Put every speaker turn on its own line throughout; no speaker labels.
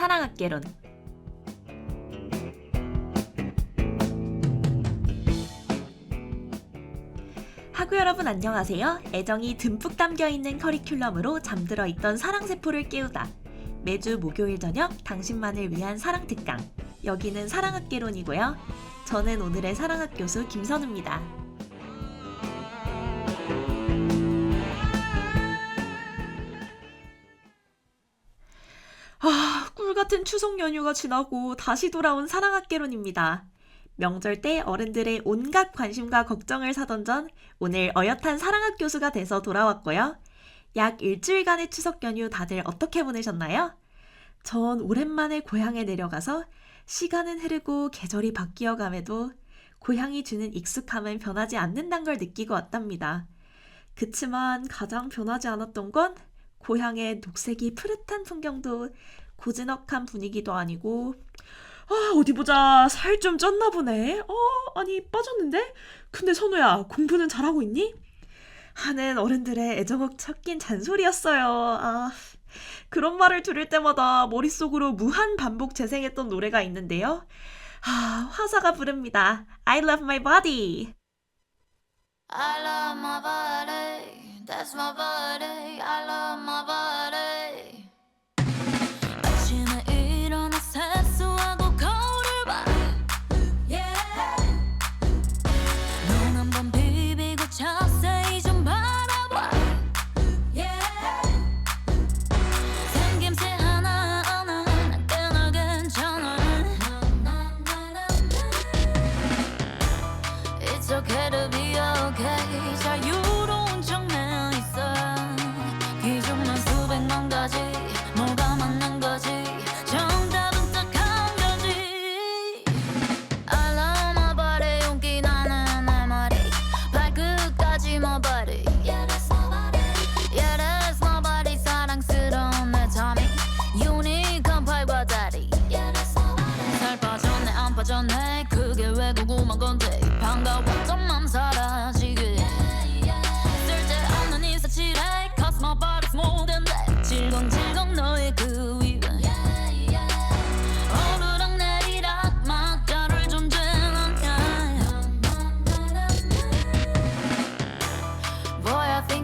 사랑학개론 학우 여러분 안녕하세요. 애정이 듬뿍 담겨 있는 커리큘럼으로 잠들어 있던 사랑 세포를 깨우다. 매주 목요일 저녁 당신만을 위한 사랑 특강. 여기는 사랑학개론이고요. 저는 오늘의 사랑학 교수 김선우입니다. 추석 연휴가 지나고 다시 돌아온 사랑학개론입니다. 명절 때 어른들의 온갖 관심과 걱정을 사던 전 오늘 어엿한 사랑학 교수가 돼서 돌아왔고요. 약 일주일간의 추석 연휴 다들 어떻게 보내셨나요? 전 오랜만에 고향에 내려가서 시간은 흐르고 계절이 바뀌어 감에도 고향이 주는 익숙함은 변하지 않는다는 걸 느끼고 왔답니다. 그치만 가장 변하지 않았던 건 고향의 녹색이 푸릇한 풍경도 고즈넉한 분위기도 아니고. 아 어디 보자. 살 좀 쪘나 보네. 어 아니 빠졌는데? 근데 선우야 공부는 잘하고 있니? 하는 어른들의 애정억 섞인 잔소리였어요. 아 그런 말을 들을 때마다 머릿속으로 무한 반복 재생했던 노래가 있는데요. 아 화사가 부릅니다. I love my body.
I love my body, that's my body. I love my body.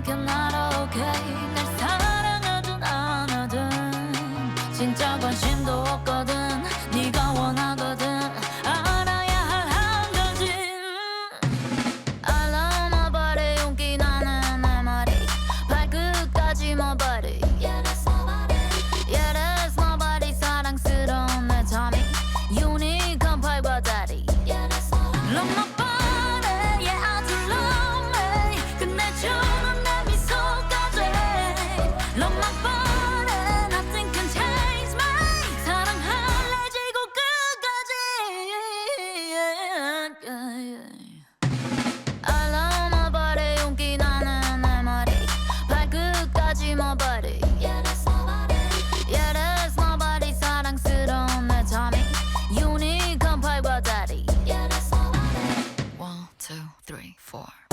can I? Two three four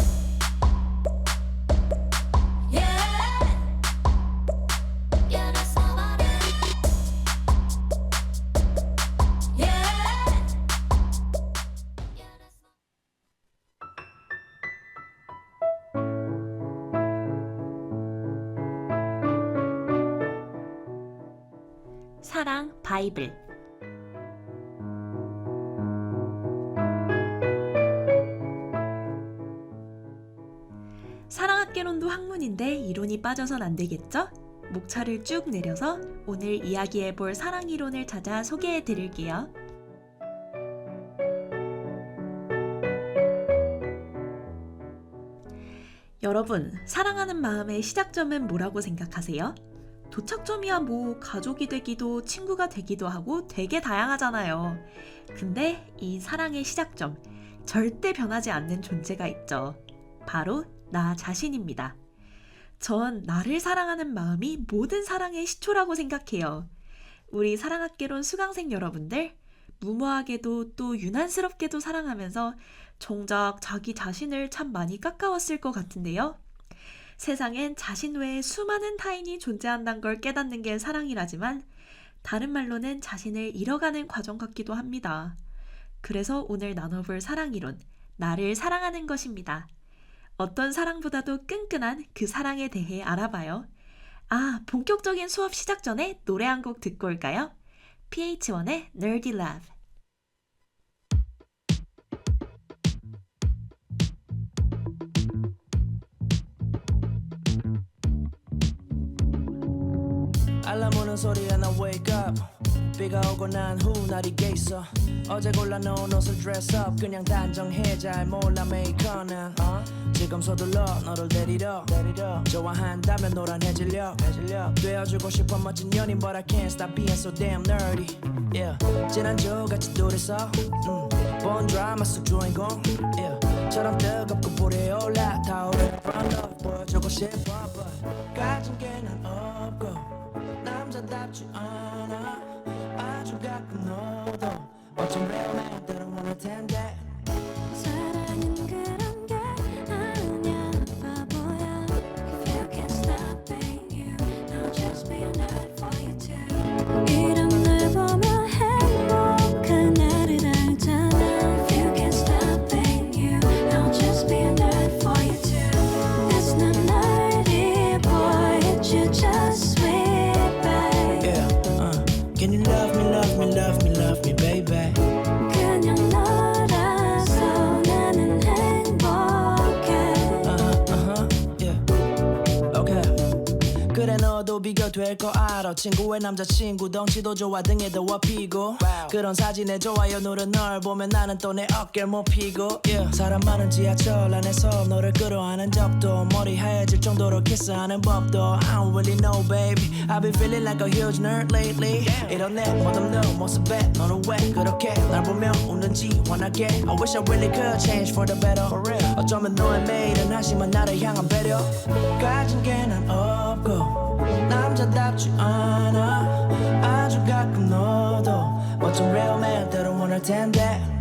빠져선 안 되겠죠? 목차를 쭉 내려서 오늘 이야기해 볼 사랑 이론을 찾아 소개해 드릴게요. 여러분, 사랑하는 마음의 시작점은 뭐라고 생각하세요? 도착점이야 뭐 가족이 되기도 친구가 되기도 하고 되게 다양하잖아요. 근데 이 사랑의 시작점, 절대 변하지 않는 존재가 있죠. 바로 나 자신입니다. 전 나를 사랑하는 마음이 모든 사랑의 시초라고 생각해요. 우리 사랑학개론 수강생 여러분들, 무모하게도 또 유난스럽게도 사랑하면서 정작 자기 자신을 참 많이 깎아왔을 것 같은데요. 세상엔 자신 외에 수많은 타인이 존재한다는 걸 깨닫는 게 사랑이라지만 다른 말로는 자신을 잃어가는 과정 같기도 합니다. 그래서 오늘 나눠볼 사랑이론, 나를 사랑하는 것입니다. 어떤 사랑보다도 끈끈한 그 사랑에 대해 알아봐요. 아, 본격적인 수업 시작 전에 노래 한 곡 듣고 올까요? PH1의 Nerdy Love.
알람 오는 소리에 나 wake up 비가 오고 난 후 날이 겠어 어제 골라 놓은 옷을 dress up 그냥 단정해 잘 몰라 메이커는 어? 지금 서둘러 너를 데리러, 데리러. 좋아한다면 노란 해질려 해질려. 되어주고 싶어 멋진 연인 But I can't stop being so damn nerdy yeah. 지난주 같이 둘이서 음. 본 드라마 속 주인공 yeah. 처럼 뜨겁고 불이 올라 타오르는 front 보여주고 싶어 but 가진 게 난 없고 남자답지 않아 너도 어쩜 real man들은 원할 텐 거 알아. 친구의 남자친구 덩치도 좋아 등에 더워 피고. 그런 사진에 좋아요 누른 널 보면 나는 또 내 어깨를 못 피고. Yeah. 사람 많은 지하철 안에서 너를 끌어안은 적도 머리 하얘질 정도로 키스하는 법도. I don't really know baby. I've been feeling like a huge nerd lately. 이런 내 멋없는 모습에 너는 왜 그렇게 날 보며 웃는지 원하게? I wish I really could change for the better. 어쩌면 너의 매일은 한심한 나를 향한 배려. 가진 게 난 없고 남자답지 않아. 아주 가끔 너도 멋진 real man 때론 원할 텐데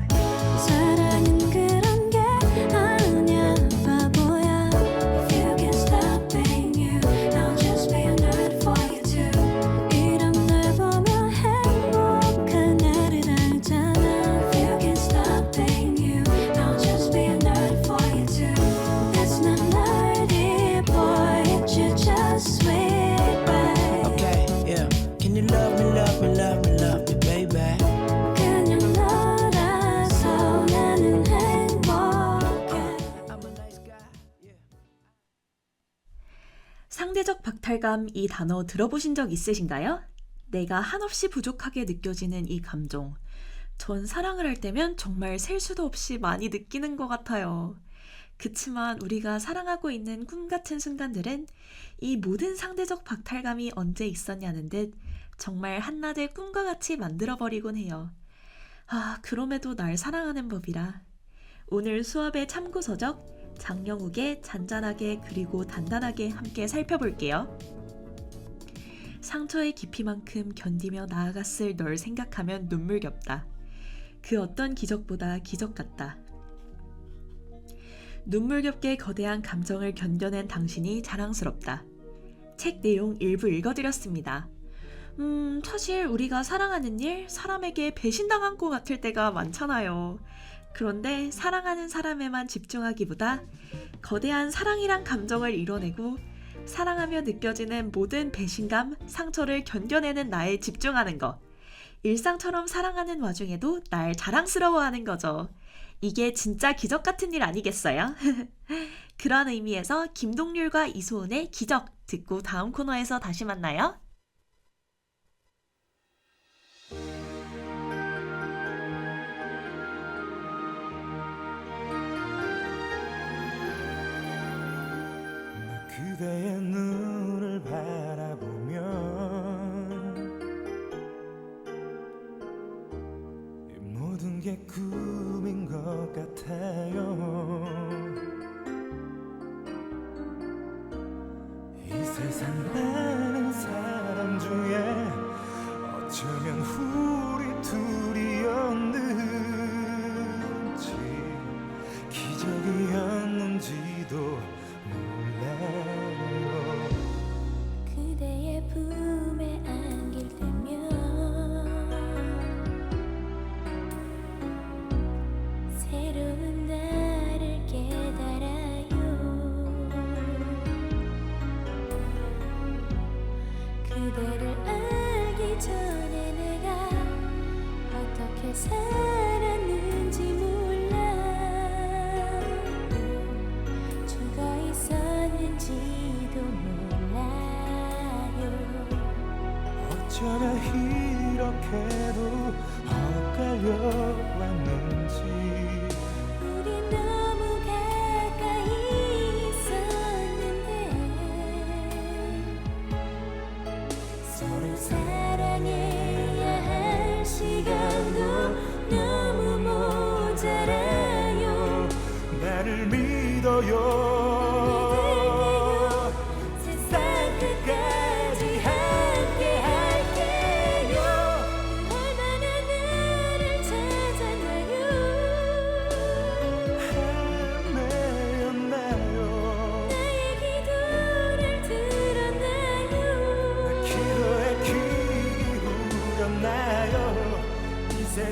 박탈감 이 단어 들어보신 적 있으신가요? 내가 한없이 부족하게 느껴지는 이 감정. 전 사랑을 할 때면 정말 셀 수도 없이 많이 느끼는 것 같아요. 그치만 우리가 사랑하고 있는 꿈 같은 순간들은 이 모든 상대적 박탈감이 언제 있었냐는 듯 정말 한낮의 꿈과 같이 만들어버리곤 해요. 아, 그럼에도 날 사랑하는 법이라. 오늘 수업의 참고서적 장영욱의 잔잔하게 그리고 단단하게 함께 살펴볼게요. 상처의 깊이만큼 견디며 나아갔을 널 생각하면 눈물겹다. 그 어떤 기적보다 기적 같다. 눈물겹게 거대한 감정을 견뎌낸 당신이 자랑스럽다. 책 내용 일부 읽어드렸습니다. 음, 사실 우리가 사랑하는 일, 사람에게 배신당한 것 같을 때가 많잖아요. 그런데 사랑하는 사람에만 집중하기보다 거대한 사랑이란 감정을 이뤄내고 사랑하며 느껴지는 모든 배신감, 상처를 견뎌내는 나에 집중하는 것. 일상처럼 사랑하는 와중에도 날 자랑스러워하는 거죠. 이게 진짜 기적 같은 일 아니겠어요? 그런 의미에서 김동률과 이소은의 기적 듣고 다음 코너에서 다시 만나요.
그대의 눈 sunset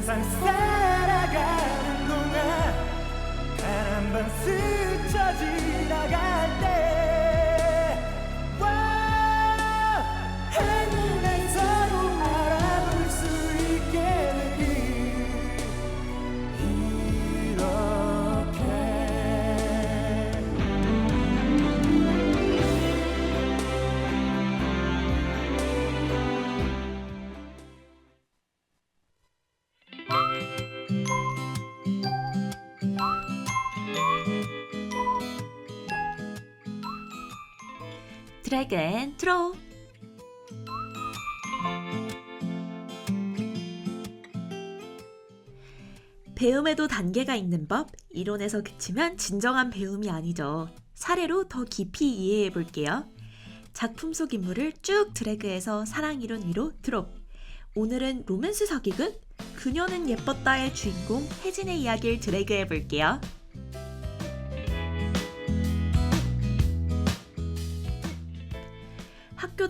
세상 살아가는 동안 번 스쳐 지나갈
트로 배움에도 단계가 있는 법, 이론에서 그치면 진정한 배움이 아니죠. 사례로 더 깊이 이해해 볼게요. 작품 속 인물을 쭉 드래그해서 사랑 이론 위로 드롭. 오늘은 로맨스 사기극? 그녀는 예뻤다의 주인공 혜진의 이야기를 드래그해 볼게요.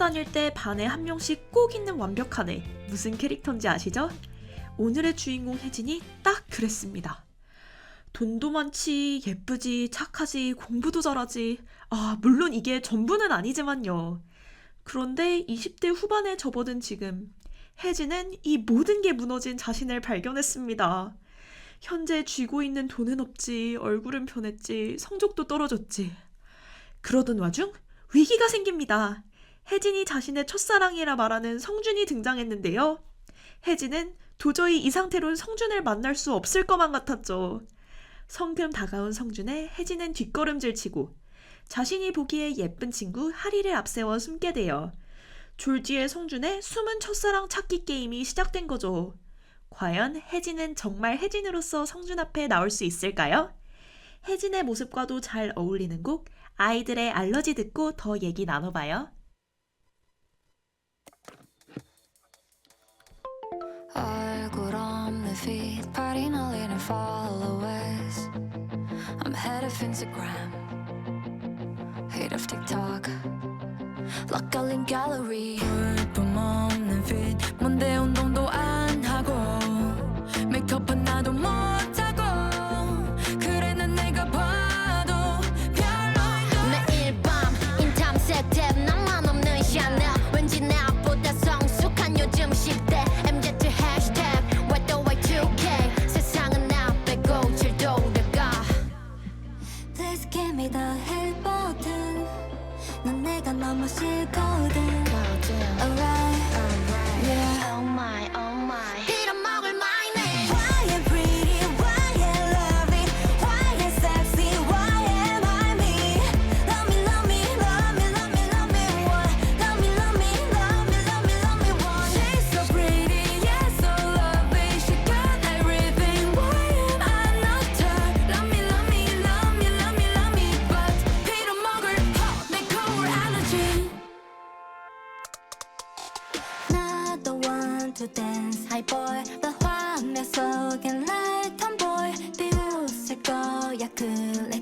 다닐 때 반에 한 명씩 꼭 있는 완벽한 애. 무슨 캐릭터인지 아시죠? 오늘의 주인공 혜진이 딱 그랬습니다. 돈도 많지, 예쁘지, 착하지, 공부도 잘하지. 아, 물론 이게 전부는 아니지만요. 그런데 20대 후반에 접어든 지금, 혜진은 이 모든 게 무너진 자신을 발견했습니다. 현재 쥐고 있는 돈은 없지, 얼굴은 변했지, 성적도 떨어졌지. 그러던 와중 위기가 생깁니다. 혜진이 자신의 첫사랑이라 말하는 성준이 등장했는데요. 혜진은 도저히 이 상태론 성준을 만날 수 없을 것만 같았죠. 성금 다가온 성준에 혜진은 뒷걸음질 치고 자신이 보기에 예쁜 친구 하리를 앞세워 숨게 돼요. 졸지의 성준의 숨은 첫사랑 찾기 게임이 시작된 거죠. 과연 혜진은 정말 혜진으로서 성준 앞에 나올 수 있을까요? 혜진의 모습과도 잘 어울리는 곡 아이들의 알러지 듣고 더 얘기 나눠봐요.
얼굴 없는 feed party 날리는 followers I'm head of Instagram Head of TikTok Lock 걸린 gallery 볼품 없는 feed 뭔데 운동도 안 하고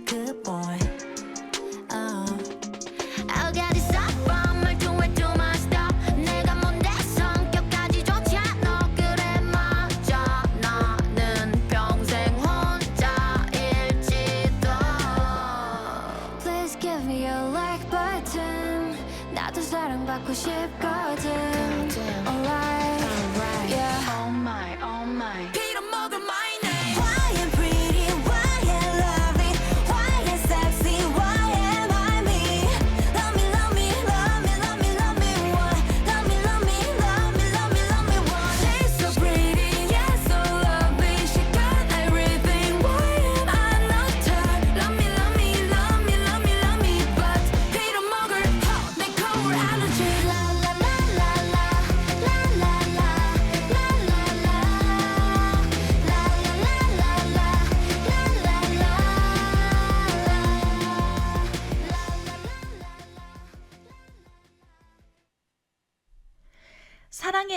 그래 그 boy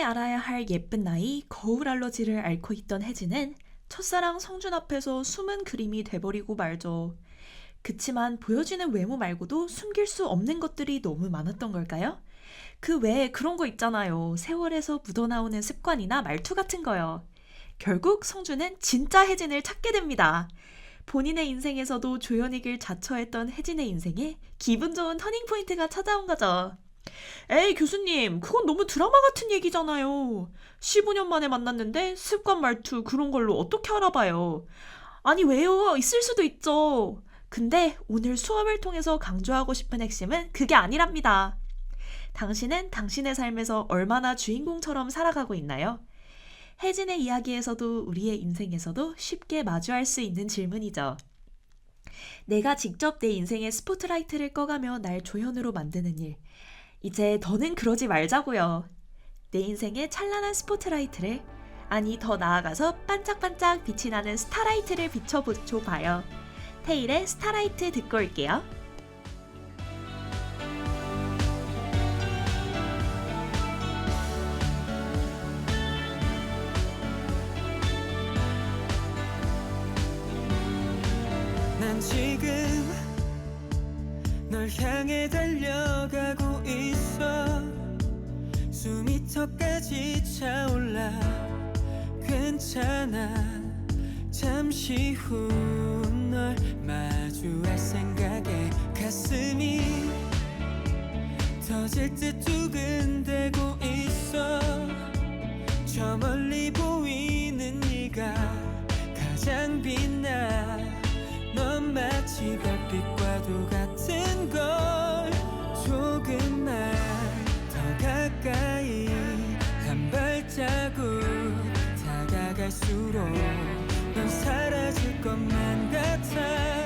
알아야 할 예쁜 나이 거울 알러지를 앓고 있던 혜진은 첫사랑 성준 앞에서 숨은 그림이 돼버리고 말죠. 그치만 보여지는 외모 말고도 숨길 수 없는 것들이 너무 많았던 걸까요? 그 외에 그런 거 있잖아요. 세월에서 묻어나오는 습관이나 말투 같은 거요. 결국 성준은 진짜 혜진을 찾게 됩니다. 본인의 인생에서도 조연이길 자처했던 혜진의 인생에 기분 좋은 터닝 포인트가 찾아온 거죠. 에이, 교수님, 그건 너무 드라마 같은 얘기잖아요. 15년 만에 만났는데 습관 말투 그런 걸로 어떻게 알아봐요? 아니, 왜요? 있을 수도 있죠. 근데 오늘 수업을 통해서 강조하고 싶은 핵심은 그게 아니랍니다. 당신은 당신의 삶에서 얼마나 주인공처럼 살아가고 있나요? 혜진의 이야기에서도 우리의 인생에서도 쉽게 마주할 수 있는 질문이죠. 내가 직접 내 인생의 스포트라이트를 꺼가며 날 조연으로 만드는 일. 이제 더는 그러지 말자고요. 내 인생의 찬란한 스포트라이트를 아니 더 나아가서 반짝반짝 빛이 나는 스타라이트를 비춰줘 봐요. 테일의 스타라이트 듣고 올게요.
난 지금 널 향해 달려가고 있어. 수미터까지 차올라. 괜찮아. 잠시 후 널 마주할 생각에 가슴이 터질 듯 두근대고 있어. 저 멀리 보이는 네가 가장 빛나. 넌 마치 별빛과도 같은 걸 가까이 한 발자국 다가갈수록 넌 사라질 것만 같아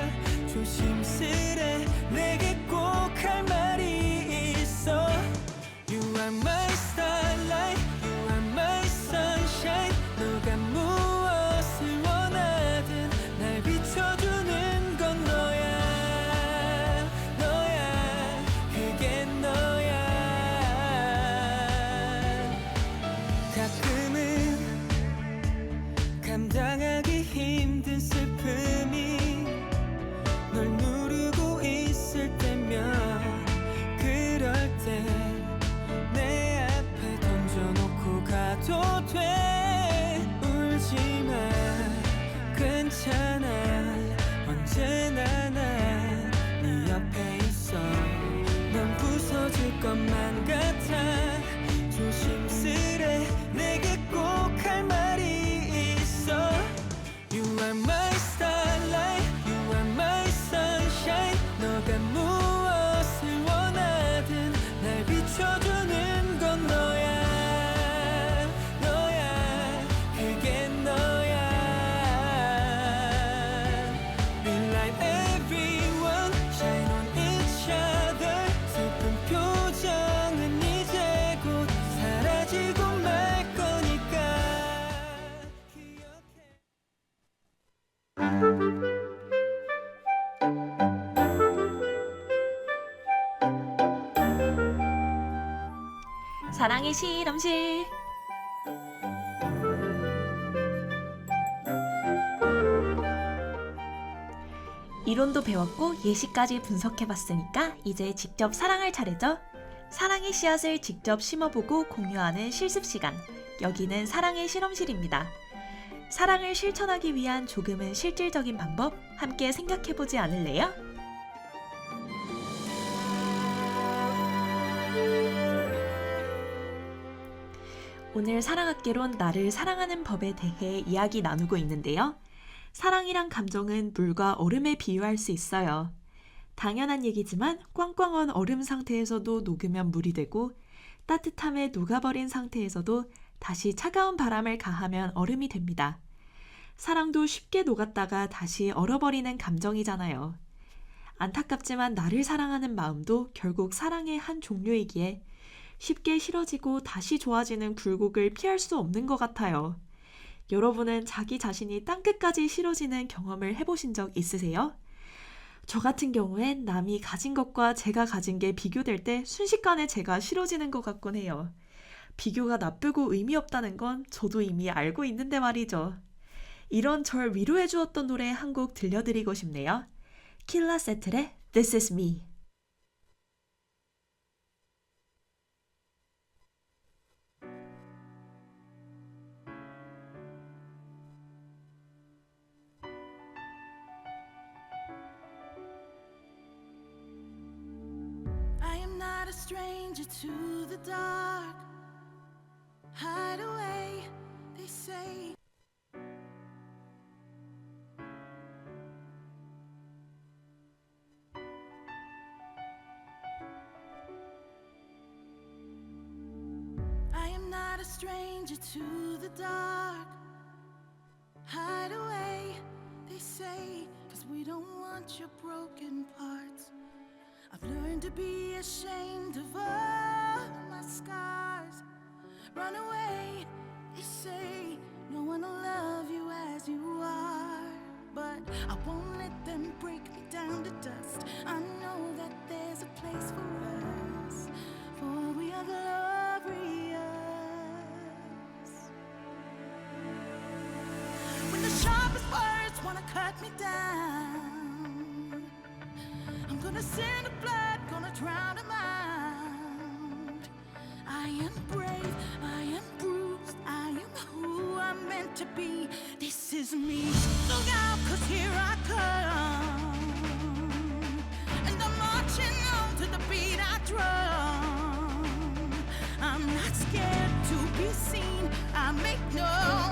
사랑의 실험실. 이론도 배웠고 예시까지 분석해봤으니까 이제 직접 사랑할 차례죠? 사랑의 씨앗을 직접 심어보고 공유하는 실습 시간. 여기는 사랑의 실험실입니다. 사랑을 실천하기 위한 조금은 실질적인 방법 함께 생각해보지 않을래요? 오늘 사랑학개론 나를 사랑하는 법에 대해 이야기 나누고 있는데요. 사랑이란 감정은 물과 얼음에 비유할 수 있어요. 당연한 얘기지만 꽝꽝한 얼음 상태에서도 녹으면 물이 되고 따뜻함에 녹아버린 상태에서도 다시 차가운 바람을 가하면 얼음이 됩니다. 사랑도 쉽게 녹았다가 다시 얼어버리는 감정이잖아요. 안타깝지만 나를 사랑하는 마음도 결국 사랑의 한 종류이기에 쉽게 싫어지고 다시 좋아지는 굴곡을 피할 수 없는 것 같아요. 여러분은 자기 자신이 땅끝까지 싫어지는 경험을 해보신 적 있으세요? 저 같은 경우엔 남이 가진 것과 제가 가진 게 비교될 때 순식간에 제가 싫어지는 것 같곤 해요. 비교가 나쁘고 의미 없다는 건 저도 이미 알고 있는데 말이죠. 이런 절 위로해 주었던 노래 한 곡 들려드리고 싶네요. 킬라 세틀의 This Is Me.
Not a stranger to the dark. Hide away, they say. I am not a stranger to the dark. Hide away, they say, cause we don't want your broken parts. I've learned to be ashamed of all my scars. Run away, they say, no one will love you as you are. But I won't let them break me down to dust. I know that there's a place for us, for we are glorious. When the sharpest words wanna cut me down. Gonna send a blood, gonna drown a mind. I am brave, I am bruised, I am who I'm meant to be. This is me. Look out, cause here I come. And I'm marching on to the beat I drum. I'm not scared to be seen, I make no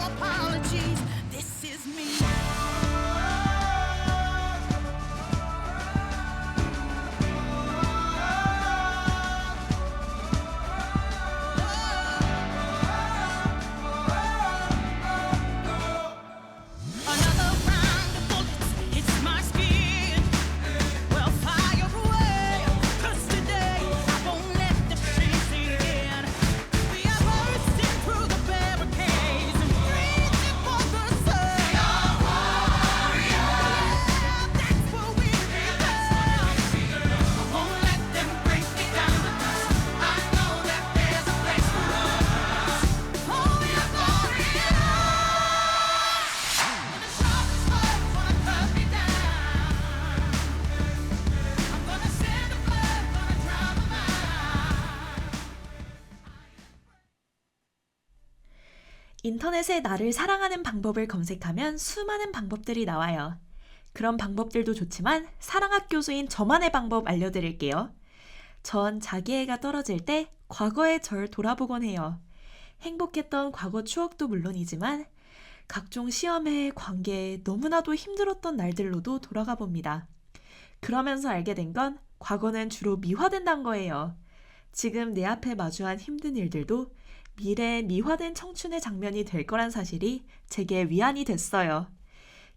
인터넷에 나를 사랑하는 방법을 검색하면 수많은 방법들이 나와요. 그런 방법들도 좋지만 사랑학 교수인 저만의 방법 알려드릴게요. 전 자기애가 떨어질 때 과거의 절 돌아보곤 해요. 행복했던 과거 추억도 물론이지만 각종 시험에, 관계에 너무나도 힘들었던 날들로도 돌아가 봅니다. 그러면서 알게 된 건 과거는 주로 미화된다는 거예요. 지금 내 앞에 마주한 힘든 일들도 미래의 미화된 청춘의 장면이 될 거란 사실이 제게 위안이 됐어요.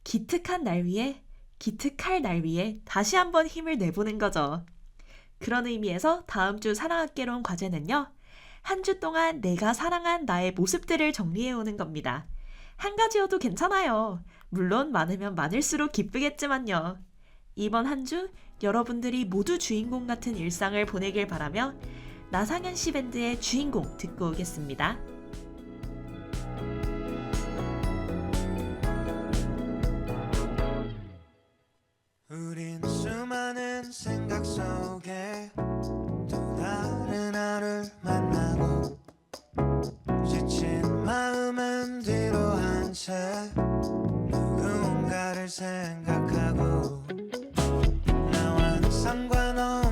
기특한 날 위에, 기특할 날 위에 다시 한번 힘을 내보는 거죠. 그런 의미에서 다음 주 사랑학개론 과제는요. 한 주 동안 내가 사랑한 나의 모습들을 정리해 오는 겁니다. 한 가지여도 괜찮아요. 물론 많으면 많을수록 기쁘겠지만요. 이번 한 주 여러분들이 모두 주인공 같은 일상을 보내길 바라며 나상현 씨 밴드의 주인공 듣고 오겠습니다.
우린 수많은 생각 속에 또 다른 하루를 만나고 지친 마음은 뒤로 한채 누군가를 생각하고 나와는 상관없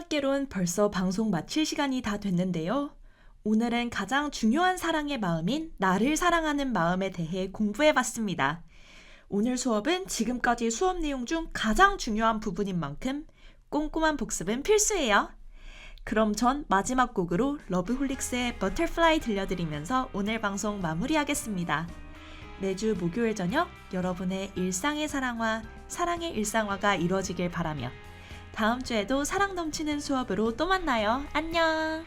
사랑학개론 벌써 방송 마칠 시간이 다 됐는데요. 오늘은 가장 중요한 사랑의 마음인 나를 사랑하는 마음에 대해 공부해 봤습니다. 오늘 수업은 지금까지 수업 내용 중 가장 중요한 부분인 만큼 꼼꼼한 복습은 필수예요. 그럼 전 마지막 곡으로 러브홀릭스의 버터플라이 들려드리면서 오늘 방송 마무리하겠습니다. 매주 목요일 저녁 여러분의 일상의 사랑화, 사랑의 일상화가 이루어지길 바라며 다음 주에도 사랑 넘치는 수업으로 또 만나요. 안녕!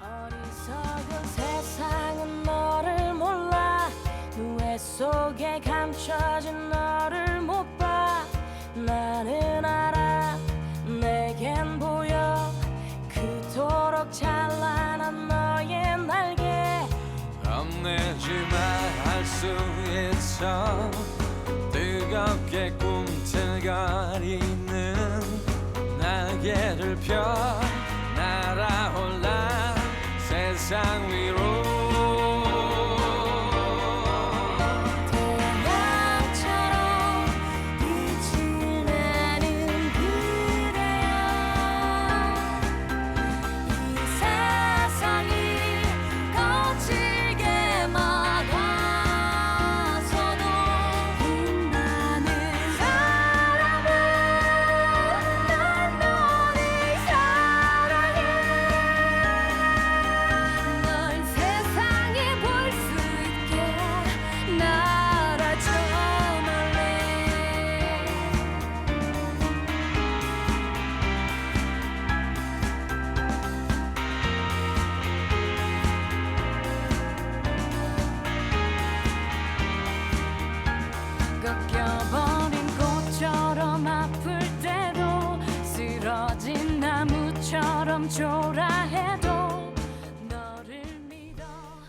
어리석은 세상은 너를 몰라. 누에 속에 감춰진 너를 못 봐. 나는 알아. 내겐 보여. 그토록 찬란한 너의 날개.
겁내지만 할수 있어. 뜨겁게 꿈 틀거리는 날개를 펴 날아올라 세상 위로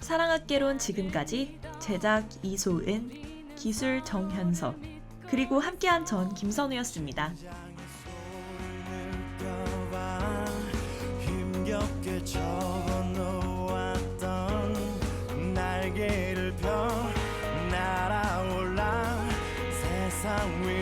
사랑학개론 지금까지 제작 이소은, 기술 정현석, 그리고 함께한 전 김선우였습니다.
느껴봐 힘겹게 접어놓았던 날개를 펴 날아올라 세상 위로